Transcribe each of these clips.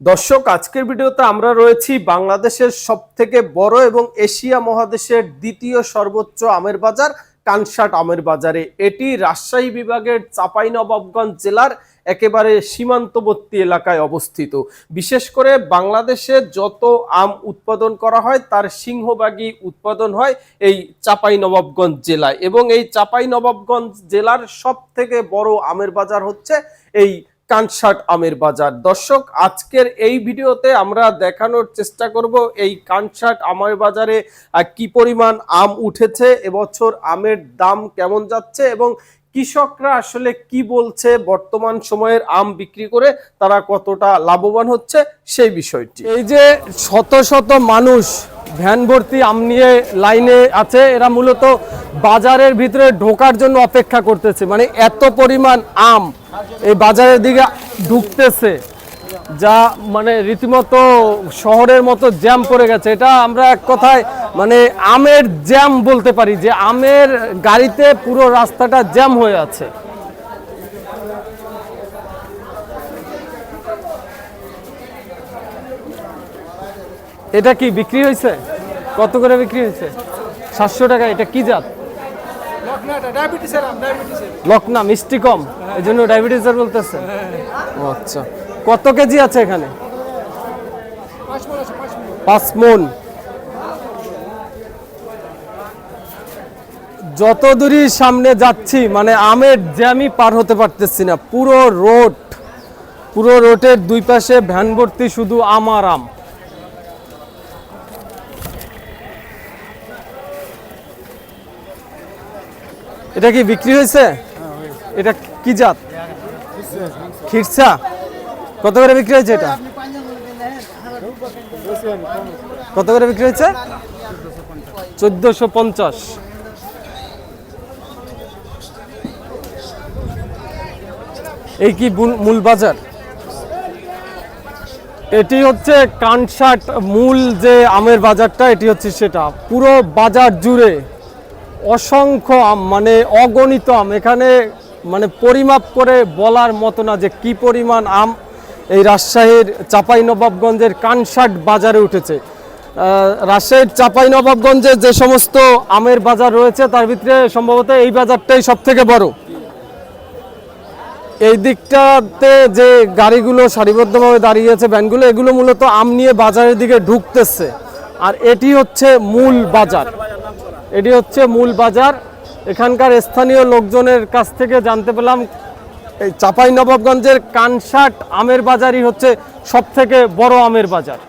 দর্শক, আজকের ভিডিওতে আমরা রয়েছি বাংলাদেশের সব থেকে বড় এবং এশিয়া মহাদেশের দ্বিতীয় সর্বোচ্চ আমের বাজার, কানসাট আমের বাজারে। এটি রাজশাহী বিভাগের চাঁপাইনবাবগঞ্জ জেলার একেবারে সীমান্তবর্তী এলাকায় অবস্থিত। বিশেষ করে বাংলাদেশে যত আম উৎপাদন করা হয়, তার সিংহভাগই উৎপাদন হয় এই চাঁপাইনবাবগঞ্জ জেলায়। এবং এই চাঁপাইনবাবগঞ্জ জেলার সব থেকে বড় আমের বাজার হচ্ছে এই কানসাট আমের বাজার। দর্শক, আজকের এই ভিডিওতে আমরা দেখানোর চেষ্টা করব এই কানসাট আমের বাজারে কি পরিমাণ আম উঠেছে, এবছর আমের দাম কেমন যাচ্ছে এবং কৃষকরা আসলে কি বলছে বর্তমান সময়ের আম বিক্রি করে তারা কতটা লাভবান হচ্ছে সেই বিষয়টি। এই যে শত শত মানুষ ভ্যান ভর্তি আম নিয়ে লাইনে আছে, এরা মূলত বাজারের ভিতরে ঢোকার জন্য অপেক্ষা করতেছে। মানে এত পরিমাণ আম এই বাজারের দিকে ঢুকতেছে। যা মানে রীতিমতো শহরের মতো জ্যাম পড়ে গেছে এটা আমরা এক কথায় মানে আমের জ্যাম বলতে পারি যে আমের গাড়িতে পুরো রাস্তাটা জ্যাম হয়ে আছে। এটা কি বিক্রি হয়েছে? কত করে বিক্রি হয়েছে? সাতশো টাকা এটা কি জাত? লকনা মিষ্টি কম এই জন্য ডায়াবেটিসের বলতেছে। ও আচ্ছা। কত কেজি আছে এখানে? পাঁচ মন যত দূরই সামনে যাচ্ছি মানে আমের জ্যামই পার হতে পারতেছি না। পুরো রোড পুরো রোডের দুই পাশে ভ্যান ভর্তি শুধু আমার আম। এটা কি বিক্রি হয়েছে। এটা কি জাত? খিরসা কত করে বিক্রি হয়েছে এটা? কত করে বিক্রি হয়েছে? চোদ্দশো পঞ্চাশ। এই কি মূল বাজার এটি হচ্ছে কানসাট মূল যে আমের বাজারটা, এটি হচ্ছে সেটা। পুরো বাজার জুড়ে অসংখ্য আম মানে অগণিত আম। এখানে মানে পরিমাপ করে বলার মতো না যে কি পরিমাণ আম এই রাজশাহীর চাঁপাইনবাবগঞ্জের কানসাট বাজারে উঠেছে। রাজশাহীর চাঁপাইনবাবগঞ্জে যে সমস্ত আমের বাজার রয়েছে, তার ভিতরে সম্ভবত এই বাজারটাই সব থেকে বড়। এই দিকটাতে যে গাড়িগুলো সারিবদ্ধভাবে দাঁড়িয়ে আছে ভ্যানগুলো, এগুলো মূলত আম নিয়ে বাজারের দিকে ঢুকতেছে। আর এটি হচ্ছে মূল বাজার। এটি হচ্ছে মূল বাজার। এখানকার স্থানীয় লোকজনের কাছ থেকে জানতে পেলাম এই চাপাই নবাবগঞ্জের কানসাট আমের বাজারই হচ্ছে সব থেকে বড় আমের বাজার।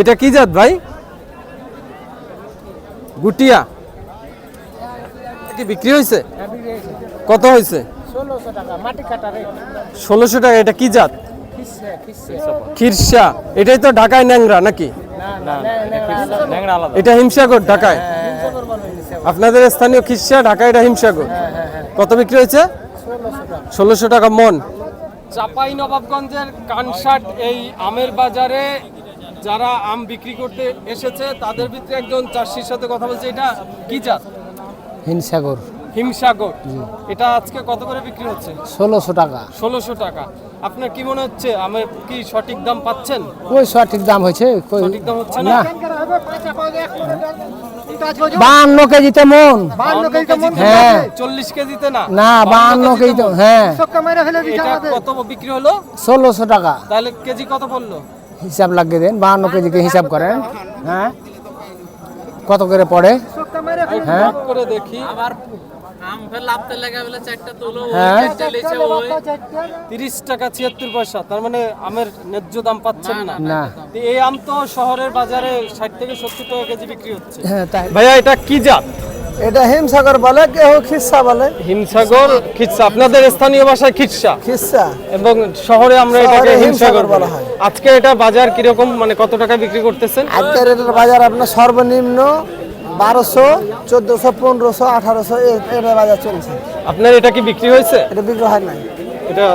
এটা কি জাত ভাই? গুটিয়া। কি বিক্রি হয়েছে? কত হয়েছে? ষোলোশো টাকা এটা কি জাত? খিরসা এটাই তো ঢাকায় ন্যাংরা নাকি? না না ন্যাংরা আলাদা। এটা হিমসাগর ঢাকায়? আপনাদের স্থানীয় খিরসা ঢাকায় এটা হিমসাগর? কত বিক্রি হয়েছে? ষোলোশো টাকা মন। চাপাই নবাবগঞ্জের কানসাট এই আমের বাজারে যারা আম বিক্রি করতে এসেছে তাদের ভিতরে একজন চাষির সাথে কথা বলছে। এটা কি জাত? হিমসাগর। হিমসাগর। এটা আজকে কত করে বিক্রি হচ্ছে? ষোলোশো টাকা। ষোলোশো টাকা। আপনার কি মনে হচ্ছে আমের কি সঠিক দাম পাচ্ছেন? কই সঠিক দাম হয়েছে? কই সঠিক দাম হচ্ছে না? বাহান্ন কেজিতে মন। হ্যাঁ। চল্লিশ কেজিতে না? না বাহান্ন কেজিতে হ্যাঁ। কত বিক্রি হলো? ষোলোশো টাকা। তাহলে কেজি কত পড়ল? হিসাব লাগিয়ে দেন বাহান্ন কেজিকে হিসাব করেন। হ্যাঁ। কত করে পড়ে? হ্যাঁ। করে দেখি। হ্যাঁ। তিরিশ টাকা ছিয়াত্তর পয়সা তার মানে আমের ন্যায্য দাম পাচ্ছেন না না। এই আম তো শহরের বাজারে ষাট থেকে সত্তর টাকা কেজি বিক্রি হচ্ছে। হ্যাঁ তাই। ভাইয়া এটা কি জাত? এটা হিমসাগর বলে কেউ খিসা বলে। হিমসাগর খিচ্ছা আপনাদের স্থানীয় ভাষায় খিচ্ছা খিসা এবং শহরে আমরা এটাকে হিমসাগর বলা হয় হয়। আজকে এটা বাজার কীরকম? মানে কত টাকা বিক্রি করতেছেন? আজকের এটার বাজার আপনার সর্বনিম্ন বারোশো চোদ্দশো পনেরোশো আঠারোশো এর বাজার চলছে। আপনার এটা কি বিক্রি হয়েছে? এটা বিক্রি হয় নাই। এটা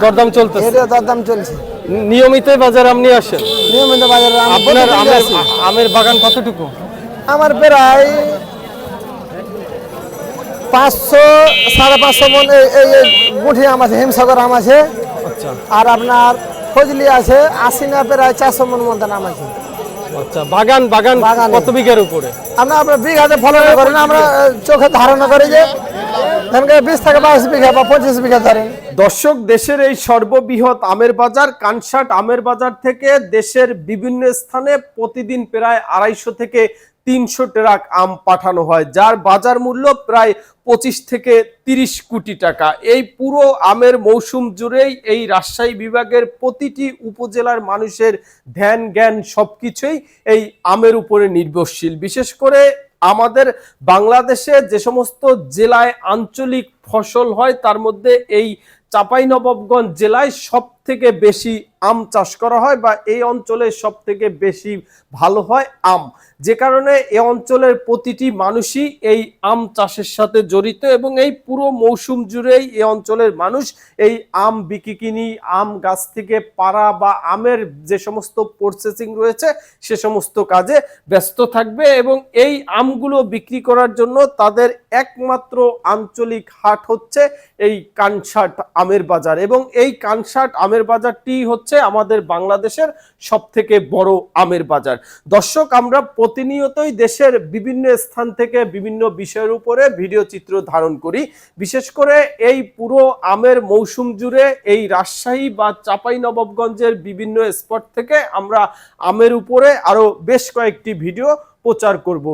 দরদাম চলতেছে। এটা তার দাম চলছে নিয়মিত বাজারে আপনি আসেন? নিয়মিত বাজারে আপনার আমের আমের বাগান কতটুকু? আমার প্রায় পাঁচশো সাড়ে পাঁচশো মন এই মুঠি আম আছে হিমসাগর আম আছে। আচ্ছা। আর আপনার ফজলি আছে আশি না প্রায় চারশো মন মতো আম আছে। আচ্ছা বাগান বাগান কত বিঘার উপরে? আমরা আমরা বিঘাতে ফলন করেন আমরা চোখে ধারণা করি যে বিশ থেকে বাইশ বিঘা বা পঁচিশ বিঘা ধরেন। দর্শক দেশের এই সর্ববৃহৎ আমের বাজার কানসাট আমের বাজার থেকে দেশের বিভিন্ন স্থানে প্রতিদিন প্রায় আড়াইশো থেকে তিনশো ট্রাক আম পাঠানো হয়, যার বাজার মূল্য প্রায় পঁচিশ থেকে তিরিশ কোটি টাকা। এই পুরো আমের মৌসুম জুড়েই এই রাজশাহী বিভাগের প্রতিটি উপজেলার মানুষের ধ্যান, জ্ঞান সবকিছুই এই আমের উপরে নির্ভরশীল। বিশেষ করে আমাদের বাংলাদেশে যে সমস্ত জেলায় আঞ্চলিক ফসল হয়, তার মধ্যে এই চাঁপাইনবাবগঞ্জ জেলায় সব থেকে বেশি আম চাষ করা হয় বা এই অঞ্চলে সব থেকে বেশি ভালো হয় আম? যে কারণে এ অঞ্চলের প্রতিটি মানুষই এই আম চাষের সাথে জড়িত এবং এই পুরো মৌসুম জুড়েই এ অঞ্চলের মানুষ এই আম বিকিকিনি আম গাছ থেকে পাড়া বা আমের যে সমস্ত প্রসেসিং রয়েছে সে সমস্ত কাজে ব্যস্ত থাকবে এবং এই আমগুলো বিক্রি করার জন্য তাদের একমাত্র আঞ্চলিক হাট হচ্ছে এই কানসাট আমের বাজার এবং এই কানসাট আমের বাজারটি হচ্ছে আমাদের বাংলাদেশের সব থেকে বড় আমের বাজার। দর্শক, আমরা প্রতিনিয়তই দেশের বিভিন্ন স্থান থেকে বিভিন্ন বিষয়ের উপরে ভিডিও চিত্র ধারণ করি। বিশেষ করে এই পুরো আমের মৌসুম জুড়ে এই রাজশাহী বা চাপাই নবাবগঞ্জের বিভিন্ন স্পট থেকে আমরা আমের উপরে আরও বেশ কয়েকটি ভিডিও প্রচার করব।